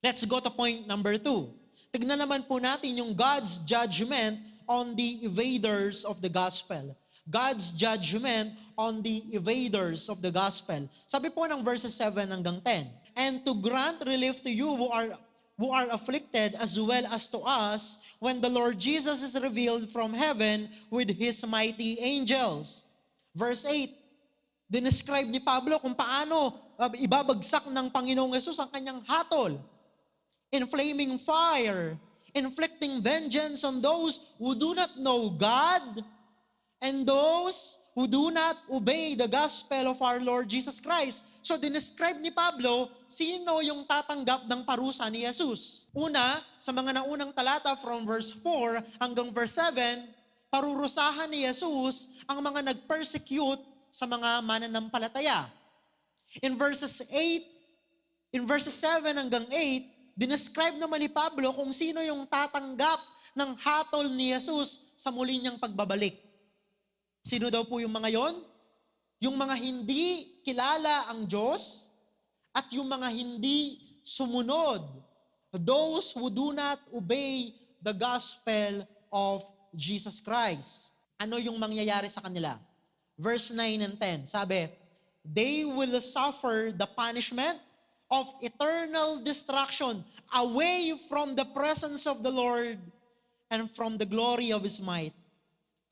Let's go to point number two. Tignan naman po natin yung God's judgment on the evaders of the gospel. God's judgment on the evaders of the gospel. Sabi po ng verses 7 hanggang 10. And to grant relief to you who are who are afflicted as well as to us when the Lord Jesus is revealed from heaven with his mighty angels. Verse 8. Dinescribe ni Pablo kung paano uh, ibabagsak ng Panginoong Yesus ang kanyang hatol in flaming fire, inflicting vengeance on those who do not know God and those who do not obey the gospel of our Lord Jesus Christ. So, dinescribe ni Pablo, sino yung tatanggap ng parusa ni Jesus. Una, sa mga naunang talata from verse 4 hanggang verse 7, parurusahan ni Jesus ang mga nag-persecute sa mga mananampalataya. In verses 8, in verses 7 hanggang 8, dinescribe naman ni Pablo kung sino yung tatanggap ng hatol ni Jesus sa muli niyang pagbabalik. Sino daw po yung mga yon? Yung mga hindi kilala ang Diyos at yung mga hindi sumunod. Those who do not obey the gospel of Jesus Christ. Ano yung mangyayari sa kanila? Verse 9 and 10, sabi, They will suffer the punishment of eternal destruction away from the presence of the Lord and from the glory of His might.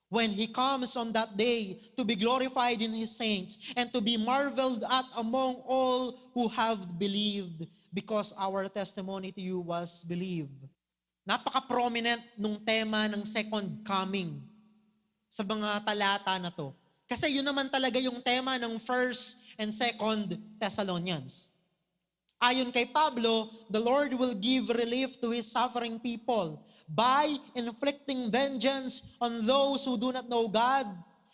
When He comes on that day to be glorified in His saints and to be marveled at among all who have believed because our testimony to you was believed. Napaka-prominent nung tema ng second coming sa mga talata na to. Kasi yun naman talaga yung tema ng first and second Thessalonians. Ayon kay Pablo, the Lord will give relief to His suffering people by inflicting vengeance on those who do not know God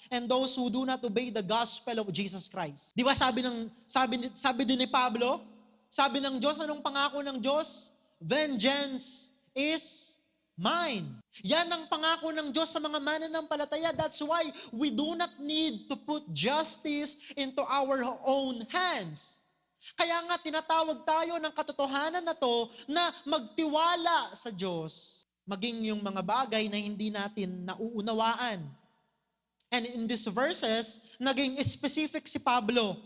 and those who do not obey the gospel of Jesus Christ. Di ba sabi ng sabi sabi din ni Pablo, sabi ng Diyos anong pangako ng Diyos? Vengeance is mine. Yan ang pangako ng Diyos sa mga mananampalataya. That's why we do not need to put justice into our own hands. Kaya nga tinatawag tayo ng katotohanan na to na magtiwala sa Diyos. Maging yung mga bagay na hindi natin nauunawaan. And in these verses, naging specific si Pablo.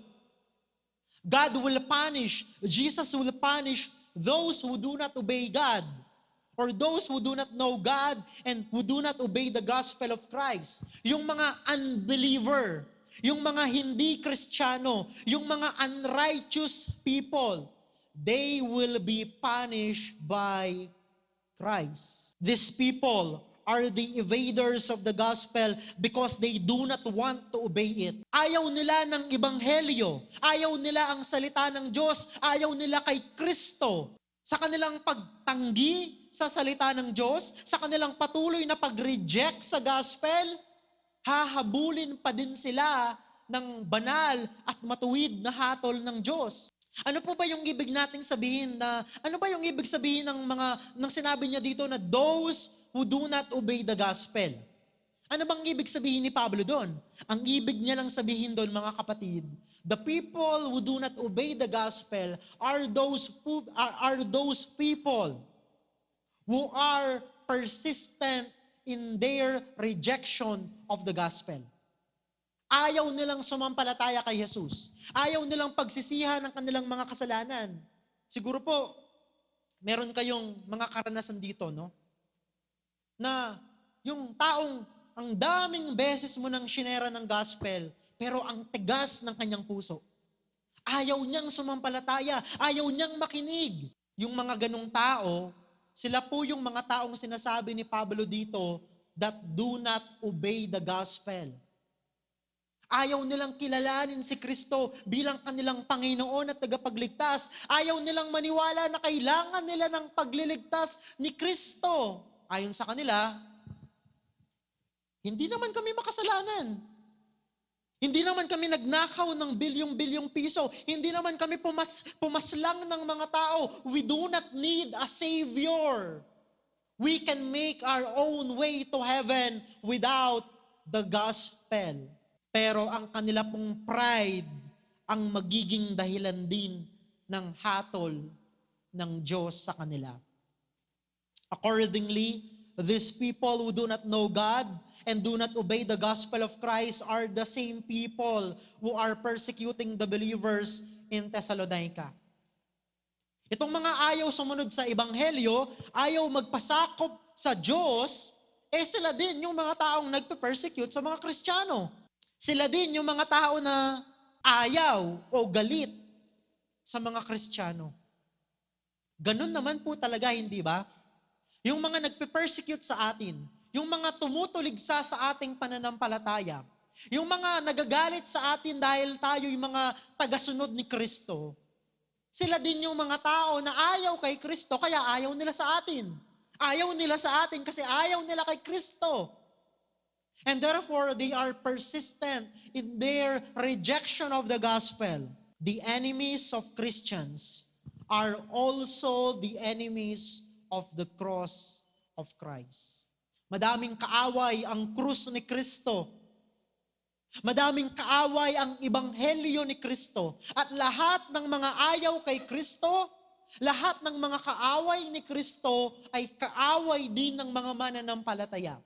God will punish, Jesus will punish those who do not obey God or those who do not know God and who do not obey the gospel of Christ. Yung mga unbeliever, yung mga hindi kristyano, yung mga unrighteous people, they will be punished by Christ. These people are the evaders of the gospel because they do not want to obey it. Ayaw nila ng ebanghelyo. Ayaw nila ang salita ng Diyos. Ayaw nila kay Kristo. Sa kanilang pagtanggi sa salita ng Diyos, sa kanilang patuloy na pag-reject sa gospel, hahabulin pa din sila ng banal at matuwid na hatol ng Diyos. Ano po ba yung ibig nating sabihin na, ano ba yung ibig sabihin ng mga, ng sinabi niya dito na those who do not obey the gospel? Ano bang ibig sabihin ni Pablo doon? Ang ibig niya lang sabihin doon mga kapatid, the people who do not obey the gospel are those who, are, are those people who are persistent in their rejection of the gospel. Ayaw nilang sumampalataya kay Jesus. Ayaw nilang pagsisihan ng kanilang mga kasalanan. Siguro po, meron kayong mga karanasan dito, no? Na yung taong ang daming beses mo nang sinera ng gospel, pero ang tigas ng kanyang puso. Ayaw niyang sumampalataya, ayaw niyang makinig. Yung mga ganong tao, sila po yung mga taong sinasabi ni Pablo dito that do not obey the gospel. Ayaw nilang kilalanin si Kristo bilang kanilang Panginoon at tagapagligtas. Ayaw nilang maniwala na kailangan nila ng pagliligtas ni Kristo. Ayon sa kanila, hindi naman kami makasalanan. Hindi naman kami nagnakaw ng bilyong-bilyong piso. Hindi naman kami pumas, pumaslang ng mga tao. We do not need a Savior. We can make our own way to heaven without the gospel. Pero ang kanila pong pride ang magiging dahilan din ng hatol ng Diyos sa kanila. Accordingly, these people who do not know God and do not obey the gospel of Christ are the same people who are persecuting the believers in Thessalonica. Itong mga ayaw sumunod sa Ebanghelyo, ayaw magpasakop sa Diyos, eh sila din yung mga taong nagpe-persecute sa mga Kristiyano. Sila din yung mga tao na ayaw o galit sa mga Kristiyano. Ganun naman po talaga, hindi ba? Yung mga nagpe-persecute sa atin, yung mga tumutuligsa sa ating pananampalataya, yung mga nagagalit sa atin dahil tayo yung mga tagasunod ni Kristo, sila din yung mga tao na ayaw kay Kristo, kaya ayaw nila sa atin. Ayaw nila sa atin kasi ayaw nila kay Kristo. And therefore, they are persistent in their rejection of the gospel. The enemies of Christians are also the enemies of the cross of Christ. Madaming kaaway ang krus ni Kristo. Madaming kaaway ang ibanghelyo ni Kristo. At lahat ng mga ayaw kay Kristo, lahat ng mga kaaway ni Kristo ay kaaway din ng mga mananampalataya.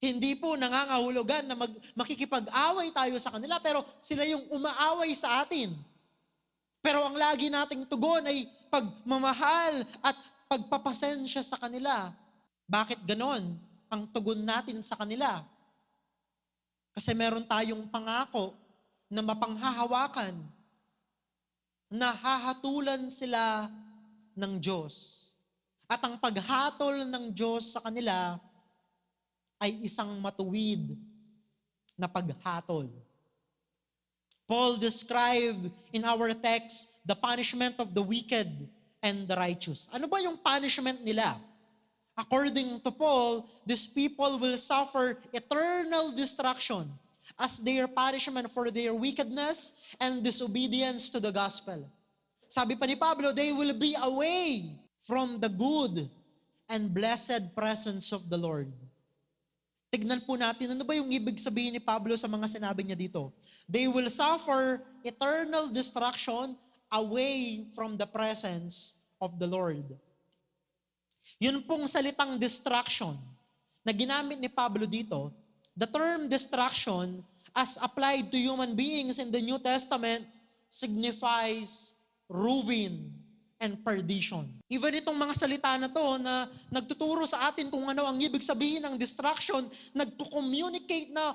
Hindi po nangangahulugan na mag, makikipag-away tayo sa kanila, pero sila yung umaaway sa atin. Pero ang lagi nating tugon ay pagmamahal at pagpapasensya sa kanila. Bakit ganon ang tugon natin sa kanila? Kasi meron tayong pangako na mapanghahawakan na hahatulan sila ng Diyos. At ang paghatol ng Diyos sa kanila ay isang matuwid na paghatol. Paul described in our text the punishment of the wicked and the righteous. Ano ba yung punishment nila? According to Paul, these people will suffer eternal destruction as their punishment for their wickedness and disobedience to the gospel. Sabi pa ni Pablo, they will be away from the good and blessed presence of the Lord. Tignan po natin, ano ba yung ibig sabihin ni Pablo sa mga sinabi niya dito? They will suffer eternal destruction away from the presence of the Lord. Yun pong salitang distraction na ginamit ni Pablo dito, the term distraction as applied to human beings in the New Testament signifies ruin and perdition. Even itong mga salita na to na nagtuturo sa atin kung ano ang ibig sabihin ng distraction, nagto-communicate na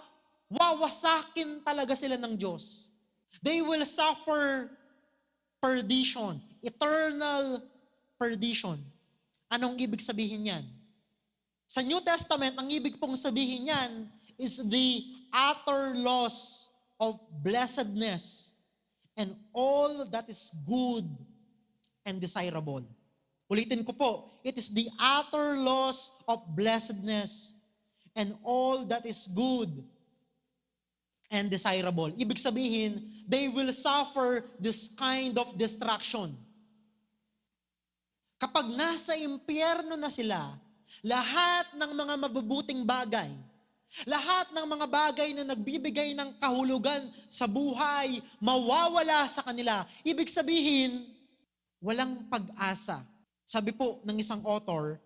wawasakin talaga sila ng Diyos. They will suffer perdition, eternal perdition. Anong ibig sabihin yan? Sa New Testament, ang ibig pong sabihin yan is the utter loss of blessedness and all that is good and desirable. Ulitin ko po, it is the utter loss of blessedness and all that is good and desirable. Ibig sabihin, they will suffer this kind of destruction. Kapag nasa impyerno na sila, lahat ng mga mabubuting bagay, lahat ng mga bagay na nagbibigay ng kahulugan sa buhay, mawawala sa kanila. Ibig sabihin, walang pag-asa. Sabi po ng isang author,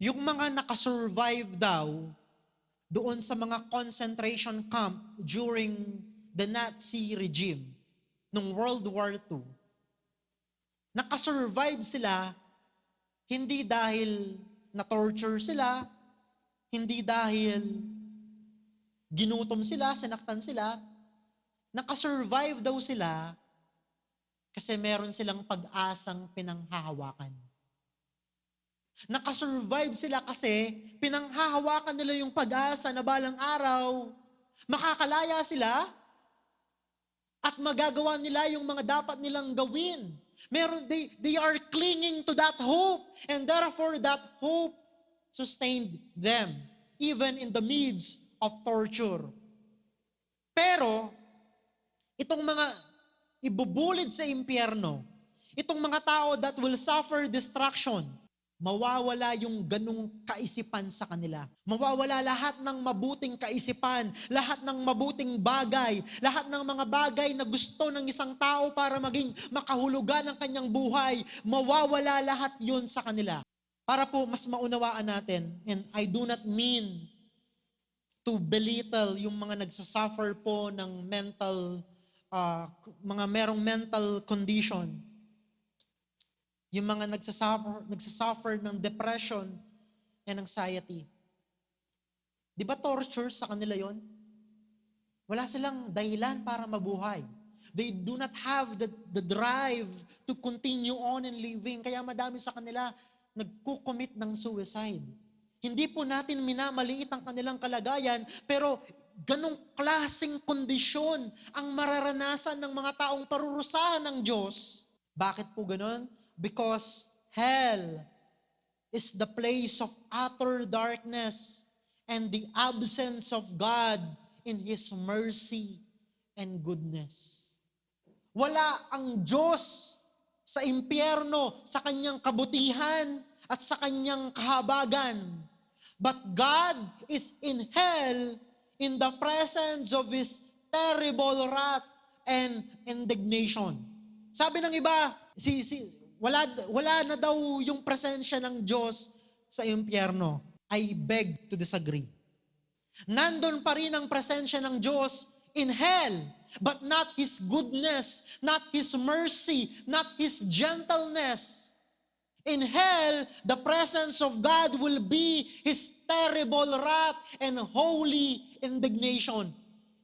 yung mga nakasurvive daw doon sa mga concentration camp during the Nazi regime nung World War II, nakasurvive sila hindi dahil na-torture sila, hindi dahil ginutom sila, sinaktan sila, nakasurvive daw sila kasi meron silang pag-asang pinanghahawakan. Nakasurvive sila kasi pinanghahawakan nila yung pag-asa na balang araw, makakalaya sila at magagawa nila yung mga dapat nilang gawin. Meron, they, they are clinging to that hope and therefore that hope sustained them even in the midst of torture. Pero, itong mga ibubulid sa impyerno, itong mga tao that will suffer destruction, mawawala yung ganong kaisipan sa kanila. Mawawala lahat ng mabuting kaisipan, lahat ng mabuting bagay, lahat ng mga bagay na gusto ng isang tao para maging makahulugan ng kanyang buhay, mawawala lahat yun sa kanila. Para po mas maunawaan natin, and I do not mean to belittle yung mga nagsasuffer po ng mental, uh, mga merong mental condition yung mga nagsasuffer, nagsasuffer ng depression and anxiety. Di ba torture sa kanila yon? Wala silang dahilan para mabuhay. They do not have the, the drive to continue on and living. Kaya madami sa kanila nagkukommit ng suicide. Hindi po natin minamaliit ang kanilang kalagayan, pero ganong klaseng kondisyon ang mararanasan ng mga taong parurusahan ng Diyos. Bakit po ganon? Because hell is the place of utter darkness and the absence of God in His mercy and goodness. Wala ang Diyos sa impyerno, sa kanyang kabutihan at sa kanyang kahabagan. But God is in hell in the presence of His terrible wrath and indignation. Sabi ng iba, si, si, wala, wala na daw yung presensya ng Diyos sa impyerno. I beg to disagree. Nandun pa rin ang presensya ng Diyos in hell, but not His goodness, not His mercy, not His gentleness. In hell, the presence of God will be His terrible wrath and holy indignation.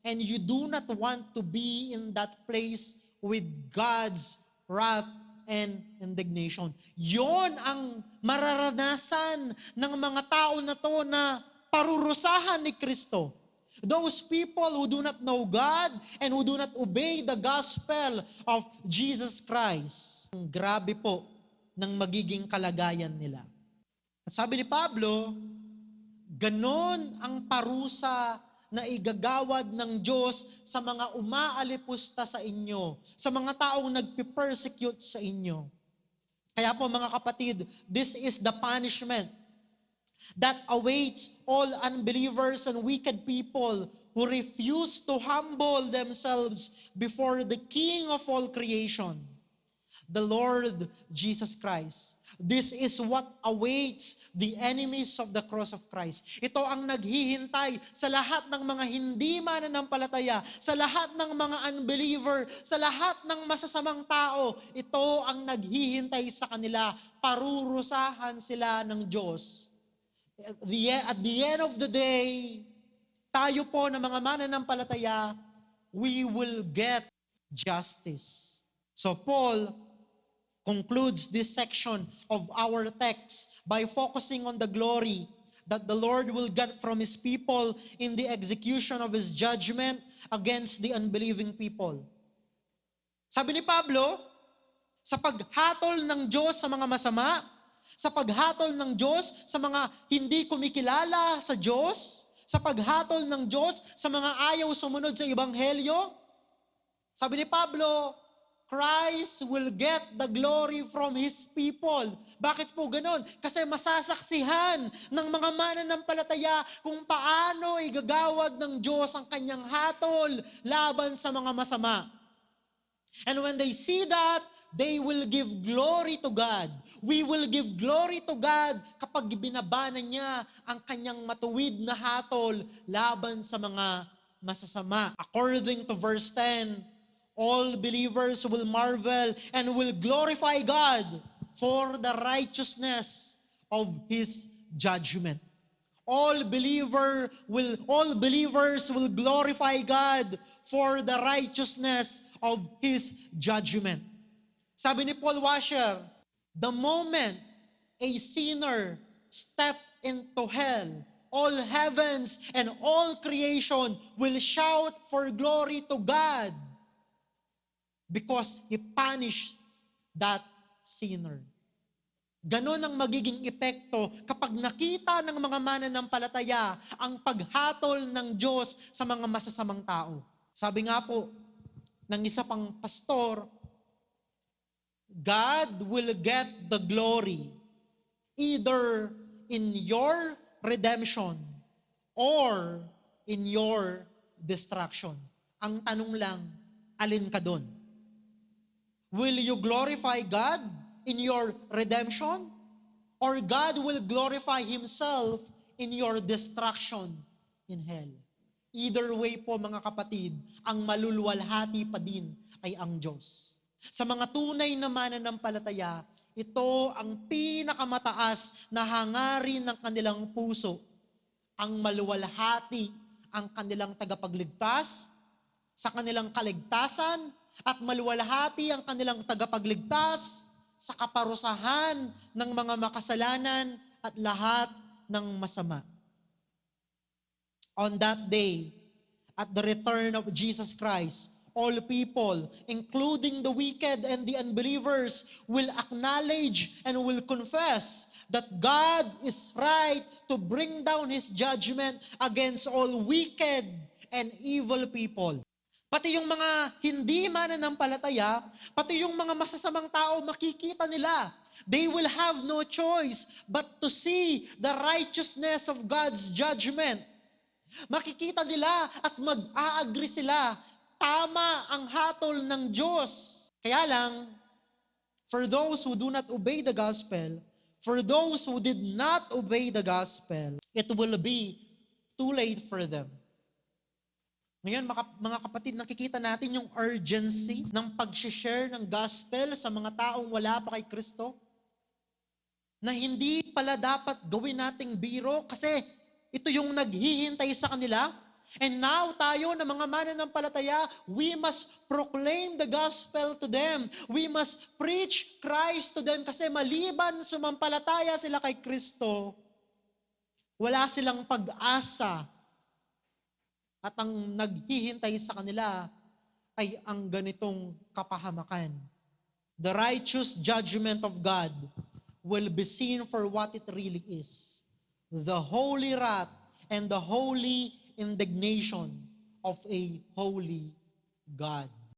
And you do not want to be in that place with God's wrath and indignation. Yon ang mararanasan ng mga tao na to na parurusahan ni Kristo. Those people who do not know God and who do not obey the gospel of Jesus Christ. Grabe po ng magiging kalagayan nila. At sabi ni Pablo, ganon ang parusa na igagawad ng Diyos sa mga umaalipusta sa inyo, sa mga taong nagpipersecute sa inyo. Kaya po mga kapatid, this is the punishment that awaits all unbelievers and wicked people who refuse to humble themselves before the King of all creation, the Lord Jesus Christ. This is what awaits the enemies of the cross of Christ. Ito ang naghihintay sa lahat ng mga hindi mananampalataya, sa lahat ng mga unbeliever, sa lahat ng masasamang tao. Ito ang naghihintay sa kanila. Parurusahan sila ng Diyos. The, at the end of the day, tayo po na mga mananampalataya, we will get justice. So Paul concludes this section of our text by focusing on the glory that the Lord will get from His people in the execution of His judgment against the unbelieving people. Sabi ni Pablo, sa paghatol ng Diyos sa mga masama, sa paghatol ng Diyos sa mga hindi kumikilala sa Diyos, sa paghatol ng Diyos sa mga ayaw sumunod sa Ebanghelyo, sabi ni Pablo, Christ will get the glory from His people. Bakit po ganon? Kasi masasaksihan ng mga mananampalataya kung paano igagawad ng Diyos ang kanyang hatol laban sa mga masama. And when they see that, they will give glory to God. We will give glory to God kapag binabana niya ang kanyang matuwid na hatol laban sa mga masasama. According to verse 10, all believers will marvel and will glorify God for the righteousness of his judgment. All believer will all believers will glorify God for the righteousness of his judgment. Sabi ni Paul Washer, the moment a sinner step into hell, all heavens and all creation will shout for glory to God because He punished that sinner. Ganon ang magiging epekto kapag nakita ng mga mananampalataya ang paghatol ng Diyos sa mga masasamang tao. Sabi nga po ng isa pang pastor, God will get the glory either in your redemption or in your destruction. Ang tanong lang, alin ka doon? Will you glorify God in your redemption? Or God will glorify Himself in your destruction in hell? Either way po mga kapatid, ang malulwalhati pa din ay ang Diyos. Sa mga tunay na mananampalataya, ito ang pinakamataas na hangarin ng kanilang puso. Ang maluwalhati ang kanilang tagapagligtas sa kanilang kaligtasan at maluwalhati ang kanilang tagapagligtas sa kaparusahan ng mga makasalanan at lahat ng masama. On that day, at the return of Jesus Christ, all people, including the wicked and the unbelievers, will acknowledge and will confess that God is right to bring down His judgment against all wicked and evil people. Pati yung mga hindi mananampalataya, pati yung mga masasamang tao, makikita nila. They will have no choice but to see the righteousness of God's judgment. Makikita nila at mag-a-agree sila, tama ang hatol ng Diyos. Kaya lang, for those who do not obey the gospel, for those who did not obey the gospel, it will be too late for them. Ngayon, mga, kapatid, nakikita natin yung urgency ng pag-share ng gospel sa mga taong wala pa kay Kristo. Na hindi pala dapat gawin nating biro kasi ito yung naghihintay sa kanila. And now tayo na mga mananampalataya, we must proclaim the gospel to them. We must preach Christ to them kasi maliban sumampalataya sila kay Kristo, wala silang pag-asa at ang naghihintay sa kanila ay ang ganitong kapahamakan. The righteous judgment of God will be seen for what it really is. The holy wrath and the holy indignation of a holy God.